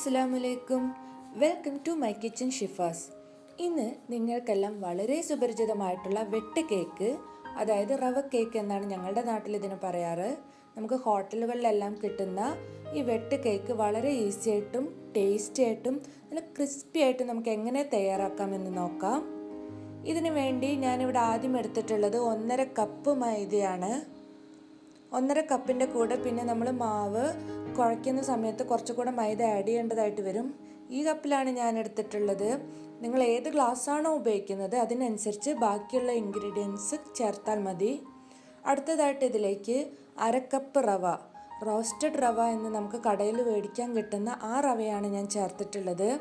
അസ്സലാമലൈക്കും. Welcome to my kitchen Shifas. ഇന്ന് നിങ്ങൾക്കെല്ലാം വളരെ സുപരിചിതമായിട്ടുള്ള വെട്ട് കേക്ക് അതായത് റവ കേക്ക് എന്നാണ് ഞങ്ങളുടെ നാട്ടിൽ ഇതിന് പറയാറ്. നമുക്ക് ഹോട്ടലുകളിലെല്ലാം കിട്ടുന്ന ഈ വെട്ട് കേക്ക് വളരെ ഈസി ആയിട്ടും ടേസ്റ്റി ആയിട്ടും നല്ല ക്രിസ്പി ആയിട്ടും നമുക്ക് എങ്ങനെ തയ്യാറാക്കാമെന്ന് നോക്കാം. ഇതിനു വേണ്ടി ഞാനിവിടെ ആദ്യം എടുത്തിട്ടുള്ളത് ഒന്നര കപ്പ് മൈദയാണ്. ഒന്നര കപ്പിന്റെ കൂടെ പിന്നെ നമ്മൾ മാവ് കുഴയ്ക്കുന്ന സമയത്ത് കുറച്ചുകൂടെ മൈദ ആഡ് ചെയ്യേണ്ടതായിട്ട് വരും. ഈ കപ്പിലാണ് ഞാൻ എടുത്തിട്ടുള്ളത്. നിങ്ങൾ ഏത് ഗ്ലാസ്സാണോ ഉപയോഗിക്കുന്നത് അതിനനുസരിച്ച് ബാക്കിയുള്ള ഇൻഗ്രീഡിയൻസ് ചേർത്താൽ മതി. അടുത്തതായിട്ട് ഇതിലേക്ക് അരക്കപ്പ് റവ റോസ്റ്റഡ് റവ എന്ന് നമുക്ക് കടയിൽ മേടിക്കാൻ കിട്ടുന്ന ആ റവയാണ് ഞാൻ ചേർത്തിട്ടുള്ളത്.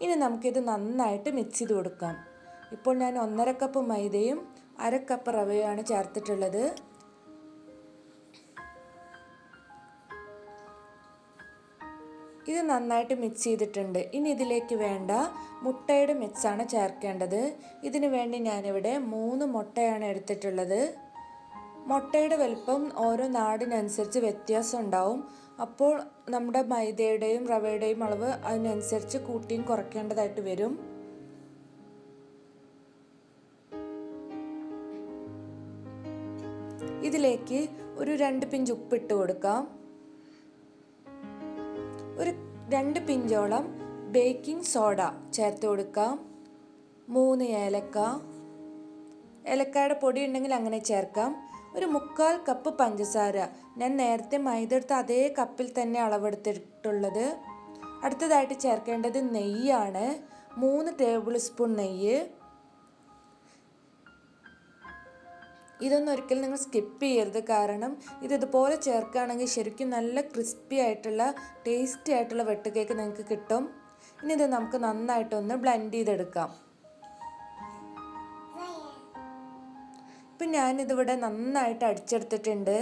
ഇനി നമുക്കിത് നന്നായിട്ട് മിക്സ് ചെയ്ത് കൊടുക്കാം. ഇപ്പോൾ ഞാൻ ഒന്നര കപ്പ് മൈദയും അര കപ്പ് റവയുമാണ് ചേർത്തിട്ടുള്ളത്. ഇത് നന്നായിട്ട് മിക്സ് ചെയ്തിട്ടുണ്ട്. ഇനി ഇതിലേക്ക് വേണ്ട മുട്ടയുടെ മിക്സാണ് ചേർക്കേണ്ടത്. ഇതിന് വേണ്ടി ഞാനിവിടെ മൂന്ന് മുട്ടയാണ് എടുത്തിട്ടുള്ളത്. മുട്ടയുടെ വലുപ്പം ഓരോ നാടിനനുസരിച്ച് വ്യത്യാസം ഉണ്ടാവും. അപ്പോൾ നമ്മുടെ മൈദയുടെയും റവയുടെയും അളവ് അതിനനുസരിച്ച് കൂട്ടിയും കുറയ്ക്കേണ്ടതായിട്ട് വരും. ഇതിലേക്ക് ഒരു രണ്ട് പിഞ്ച് ഉപ്പിട്ട് കൊടുക്കാം. ഒരു രണ്ട് പിഞ്ചോളം ബേക്കിംഗ് സോഡ ചേർത്ത് കൊടുക്കാം. മൂന്ന് ഏലക്ക. ഏലക്കായുടെ പൊടി ഉണ്ടെങ്കിൽ അങ്ങനെ ചേർക്കാം. ഒരു മുക്കാൽ കപ്പ് പഞ്ചസാര. ഞാൻ നേരത്തെ മൈദ എടുത്ത അതേ കപ്പിൽ തന്നെ അളവെടുത്തിട്ടുള്ളത്. അടുത്തതായിട്ട് ചേർക്കേണ്ടത് നെയ്യാണ്. മൂന്ന് ടേബിൾ സ്പൂൺ നെയ്യ്. ഇതൊന്നും ഒരിക്കലും നിങ്ങൾ സ്കിപ്പ് ചെയ്യരുത്. കാരണം ഇത് ഇതുപോലെ ചേർക്കുകയാണെങ്കിൽ ശരിക്കും നല്ല ക്രിസ്പി ആയിട്ടുള്ള ടേസ്റ്റി ആയിട്ടുള്ള വെട്ട് കേക്ക് നിങ്ങൾക്ക് കിട്ടും. ഇനി ഇത് നമുക്ക് നന്നായിട്ടൊന്ന് ബ്ലെൻഡ് ചെയ്തെടുക്കാം. ഇപ്പം ഞാനിതിവിടെ നന്നായിട്ട് അടിച്ചെടുത്തിട്ടുണ്ട്.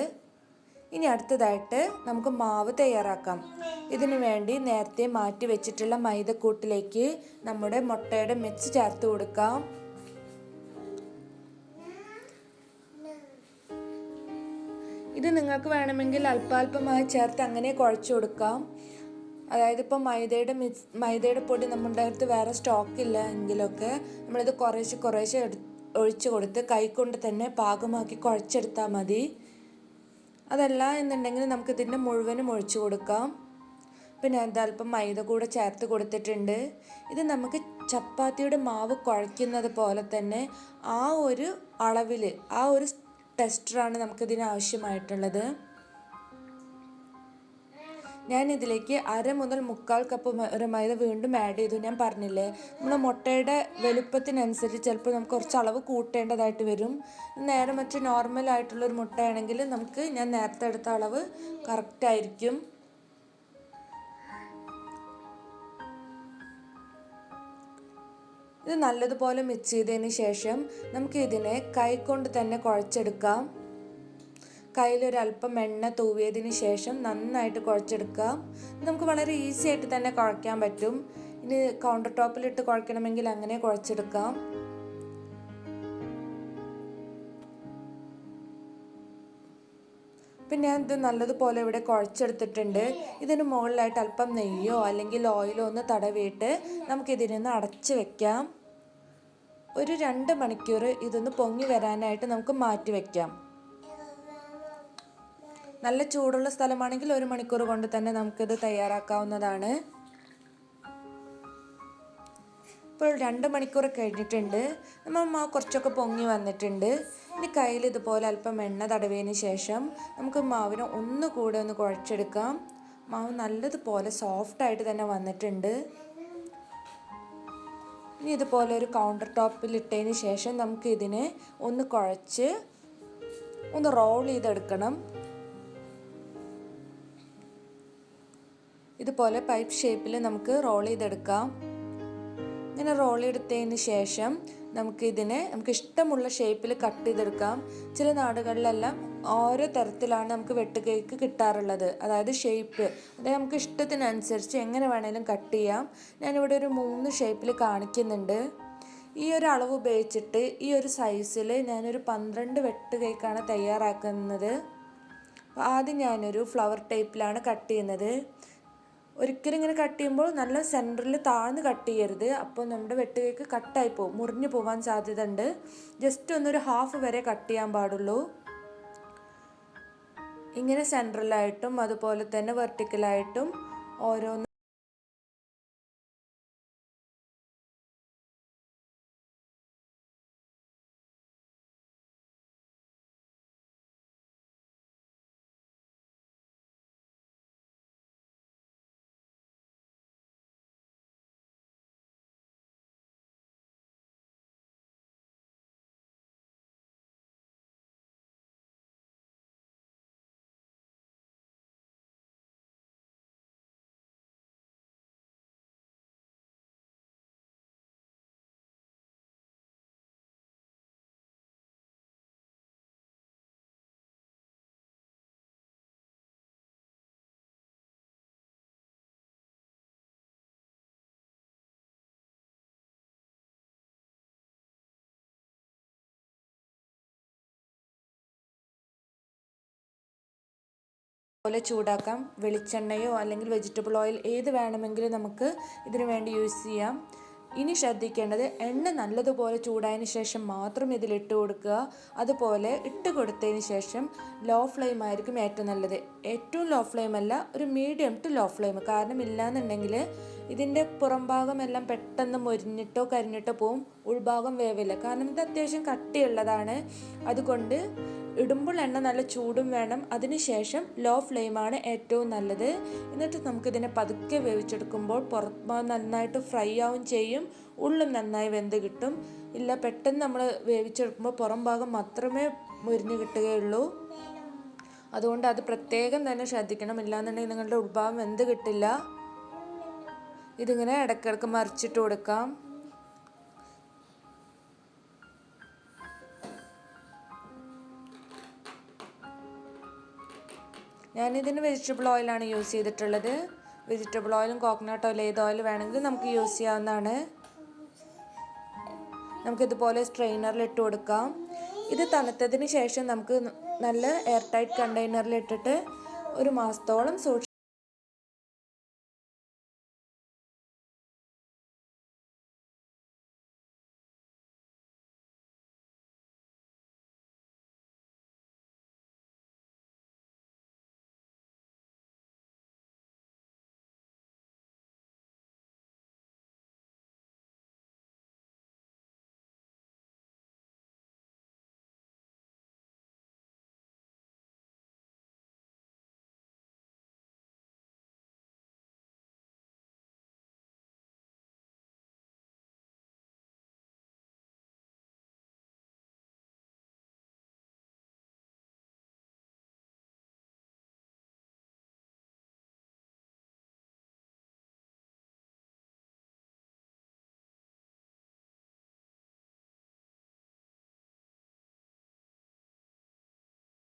ഇനി അടുത്തതായിട്ട് നമുക്ക് മാവ് തയ്യാറാക്കാം. ഇതിനു വേണ്ടി നേരത്തെ മാറ്റി വെച്ചിട്ടുള്ള മൈദക്കൂട്ടിലേക്ക് നമ്മുടെ മുട്ടയുടെ മിക്സ് ചേർത്ത് കൊടുക്കാം. ഇത് നിങ്ങൾക്ക് വേണമെങ്കിൽ അല്പാൽപമായി ചേർത്ത് അങ്ങനെ കുഴച്ചു കൊടുക്കാം. അതായത് ഇപ്പോൾ മൈദയുടെ മിക്സ് മൈദയുടെ പൊടി നമ്മുടെ അടുത്ത് വേറെ സ്റ്റോക്ക് ഇല്ല എങ്കിലൊക്കെ നമ്മളിത് കുറേശ്ശെ കുറേശ്ശെ എടു ഒഴിച്ച് കൊടുത്ത് കൈകൊണ്ട് തന്നെ പാകമാക്കി കുഴച്ചെടുത്താൽ മതി. അതല്ല എന്നുണ്ടെങ്കിൽ നമുക്ക് ഇതിന്റെ മുഴുവനും ഒഴിച്ചു കൊടുക്കാം. പിന്നെ എന്താ അല്പം മൈദ കൂടെ ചേർത്ത് കൊടുത്തിട്ടുണ്ട്. ഇത് നമുക്ക് ചപ്പാത്തിയുടെ മാവ് കുഴയ്ക്കുന്നത് പോലെ തന്നെ ആ ഒരു അളവിൽ ആ ഒരു ടെസ്റ്ററാണ് നമുക്കിതിന് ആവശ്യമായിട്ടുള്ളത് ഞാൻ ഇതിലേക്ക് അര മുതൽ മുക്കാൽ കപ്പ് മൈദ വീണ്ടും ആഡ് ചെയ്തു. ഞാൻ പറഞ്ഞില്ലേ നമ്മൾ മുട്ടയുടെ വലുപ്പത്തിനനുസരിച്ച് ചിലപ്പോൾ നമുക്ക് കുറച്ച് അളവ് കൂട്ടേണ്ടതായിട്ട് വരും. നേരെ മറ്റ് നോർമൽ ആയിട്ടുള്ള ഒരു മുട്ടയാണെങ്കിൽ നമുക്ക് ഞാൻ നേരത്തെ എടുത്ത അളവ് കറക്റ്റ് ഇത് നല്ലതുപോലെ മിക്സ് ചെയ്തതിന് ശേഷം നമുക്ക് ഇതിനെ കൈകൊണ്ട് തന്നെ കുഴച്ചെടുക്കാം. കയ്യിലൊരല്പം എണ്ണ തൂവിയതിന് ശേഷം നന്നായിട്ട് കുഴച്ചെടുക്കാം. നമുക്ക് വളരെ ഈസി ആയിട്ട് തന്നെ കുഴയ്ക്കാൻ പറ്റും. ഇനി കൗണ്ടർ ടോപ്പിലിട്ട് കുഴക്കണമെങ്കിൽ അങ്ങനെ കുഴച്ചെടുക്കാം. പിന്നെ ഇത് നല്ലതുപോലെ ഇവിടെ കുഴച്ചെടുത്തിട്ടുണ്ട്. ഇതിന് മുകളിലായിട്ട് അല്പം നെയ്യോ അല്ലെങ്കിൽ ഓയിലോ ഒന്ന് തടവിയിട്ട് നമുക്കിതിനൊന്ന് അടച്ച് വെക്കാം. ഒരു രണ്ട് മണിക്കൂർ ഇതൊന്ന് പൊങ്ങി വരാനായിട്ട് നമുക്ക് മാറ്റി വെക്കാം. നല്ല ചൂടുള്ള സ്ഥലമാണെങ്കിൽ ഒരു മണിക്കൂർ കൊണ്ട് തന്നെ നമുക്കിത് തയ്യാറാക്കാവുന്നതാണ്. ഇപ്പോൾ രണ്ട് മണിക്കൂർ കഴിഞ്ഞിട്ടുണ്ട്. നമ്മൾ കുറച്ചൊക്കെ പൊങ്ങി വന്നിട്ടുണ്ട്. ഇനി കയ്യിൽ ഇതുപോലെ അല്പം എണ്ണ തടവിയതിന് ശേഷം നമുക്ക് മാവിനെ ഒന്നുകൂടെ ഒന്ന് കുഴച്ചെടുക്കാം. മാവ് നല്ലതുപോലെ സോഫ്റ്റായിട്ട് തന്നെ വന്നിട്ടുണ്ട്. ഇനി ഇതുപോലെ ഒരു കൗണ്ടർ ടോപ്പിൽ ഇട്ടതിന് ശേഷം നമുക്ക് ഇതിനെ ഒന്ന് കുഴച്ച് ഒന്ന് റോൾ ചെയ്തെടുക്കണം. ഇതുപോലെ പൈപ്പ് ഷേപ്പിൽ നമുക്ക് റോൾ ചെയ്തെടുക്കാം. ഇങ്ങനെ റോൾ എടുത്തതിന് ശേഷം നമുക്ക് ഇതിനെ നമുക്ക് ഇഷ്ടമുള്ള ഷേപ്പിൽ കട്ട് ചെയ്തെടുക്കാം. ചില നാടുകളിലെല്ലാം ഓരോ തരത്തിലാണ് നമുക്ക് വെട്ട് കേക്ക് കിട്ടാറുള്ളത്. അതായത് ഷേപ്പ് അതായത് നമുക്ക് ഇഷ്ടത്തിനനുസരിച്ച് എങ്ങനെ വേണേലും കട്ട് ചെയ്യാം. ഞാനിവിടെ ഒരു മൂന്ന് ഷേപ്പിൽ കാണിക്കുന്നുണ്ട്. ഈ ഒരു അളവ് ഉപയോഗിച്ചിട്ട് ഈ ഒരു സൈസിൽ ഞാനൊരു പന്ത്രണ്ട് വെട്ട് കേക്കാണ് തയ്യാറാക്കുന്നത്. ആദ്യം ഞാനൊരു ഫ്ലവർ ടൈപ്പിലാണ് കട്ട് ചെയ്യുന്നത്. ഒരിക്കലും ഇങ്ങനെ കട്ട് ചെയ്യുമ്പോൾ നല്ല സെന്ററിൽ താഴ്ന്ന് കട്ട് ചെയ്യരുത്. അപ്പോൾ നമ്മുടെ വെട്ടുകേക്ക് കട്ടായി പോകും. മുറിഞ്ഞു പോകാൻ സാധ്യത ഉണ്ട് ജസ്റ്റ് ഒന്നൊരു ഹാഫ് വരെ കട്ട് ചെയ്യാൻ പാടുള്ളൂ. ഇങ്ങനെ സെൻട്രലായിട്ടും അതുപോലെ തന്നെ വെർട്ടിക്കലായിട്ടും ഓരോന്ന് പോലെ ചൂടാക്കാം. വെളിച്ചെണ്ണയോ അല്ലെങ്കിൽ വെജിറ്റബിൾ ഓയിൽ ഏത് വേണമെങ്കിലും നമുക്ക് ഇതിനു വേണ്ടി യൂസ് ചെയ്യാം. ഇനി ശ്രദ്ധിക്കേണ്ടത് എണ്ണ നല്ലതുപോലെ ചൂടായതിന് ശേഷം മാത്രം ഇതിലിട്ട് കൊടുക്കുക. അതുപോലെ ഇട്ട് കൊടുത്തതിന് ശേഷം ലോ ഫ്ലെയിം ആയിരിക്കും ഏറ്റവും നല്ലത്. ഏറ്റവും ലോ ഫ്ലെയിം അല്ല ഒരു മീഡിയം ടു ലോ ഫ്ലെയിം കാരണം ഇല്ലാന്നുണ്ടെങ്കിൽ ഇതിന്റെ പുറം ഭാഗം എല്ലാം പെട്ടെന്ന് മൊരിഞ്ഞിട്ടോ കരിഞ്ഞിട്ടോ പോവും. ഉൾഭാഗം വേവില്ല. കാരണം ഇത് അത്യാവശ്യം കട്ടിയുള്ളതാണ്. അതുകൊണ്ട് ഇടുമ്പോൾ എണ്ണ നല്ല ചൂടും വേണം. അതിനുശേഷം ലോ ഫ്ലെയിമാണ് ഏറ്റവും നല്ലത്. എന്നിട്ട് നമുക്കിതിനെ പതുക്കെ വേവിച്ചെടുക്കുമ്പോൾ പുറത്ത് നന്നായിട്ട് ഫ്രൈ ആവും ചെയ്യും. ഉള്ളും നന്നായി വെന്ത് കിട്ടും. ഇല്ല പെട്ടെന്ന് നമ്മൾ വേവിച്ചെടുക്കുമ്പോൾ പുറം ഭാഗം മാത്രമേ മുരിഞ്ഞ് കിട്ടുകയുള്ളൂ. അതുകൊണ്ട് അത് പ്രത്യേകം തന്നെ ശ്രദ്ധിക്കണം. ഇല്ലാന്നുണ്ടെങ്കിൽ നിങ്ങളുടെ ഉൾഭാഗം വെന്ത് കിട്ടില്ല. ഇതിങ്ങനെ ഇടയ്ക്കിടയ്ക്ക് മറിച്ചിട്ട് കൊടുക്കാം. ഞാനിതിന് വെജിറ്റബിൾ ഓയിലാണ് യൂസ് ചെയ്തിട്ടുള്ളത്. വെജിറ്റബിൾ ഓയിലും കോക്കനട്ട് ഓയിൽ ഏത് ഓയിൽ വേണമെങ്കിലും നമുക്ക് യൂസ് ചെയ്യാവുന്നതാണ്. നമുക്കിതുപോലെ സ്ട്രെയിനറിൽ ഇട്ട് കൊടുക്കാം. ഇത് തണുത്തതിന് ശേഷം നമുക്ക് നല്ല എയർ ടൈറ്റ് കണ്ടെയ്നറിൽ ഇട്ടിട്ട് ഒരു മാസത്തോളം സൂക്ഷിച്ച്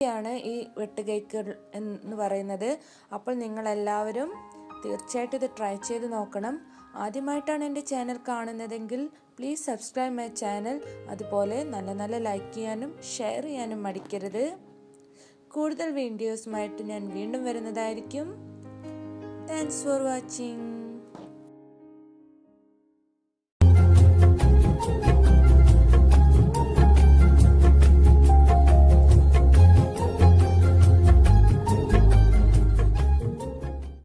ാണ് ഈ വെട്ട് കേക്ക് എന്ന് പറയുന്നത്. അപ്പോൾ നിങ്ങളെല്ലാവരും തീർച്ചയായിട്ടും ഇത് ട്രൈ ചെയ്ത് നോക്കണം. ആദ്യമായിട്ടാണ് എന്റെ ചാനൽ കാണുന്നതെങ്കിൽ പ്ലീസ് സബ്സ്ക്രൈബ് മൈ ചാനൽ അതുപോലെ നല്ല നല്ല ലൈക്ക് ചെയ്യാനും ഷെയർ ചെയ്യാനും മടിക്കരുത്. കൂടുതൽ വീഡിയോസുമായിട്ട് ഞാൻ വീണ്ടും വരുന്നതായിരിക്കും. Thanks for watching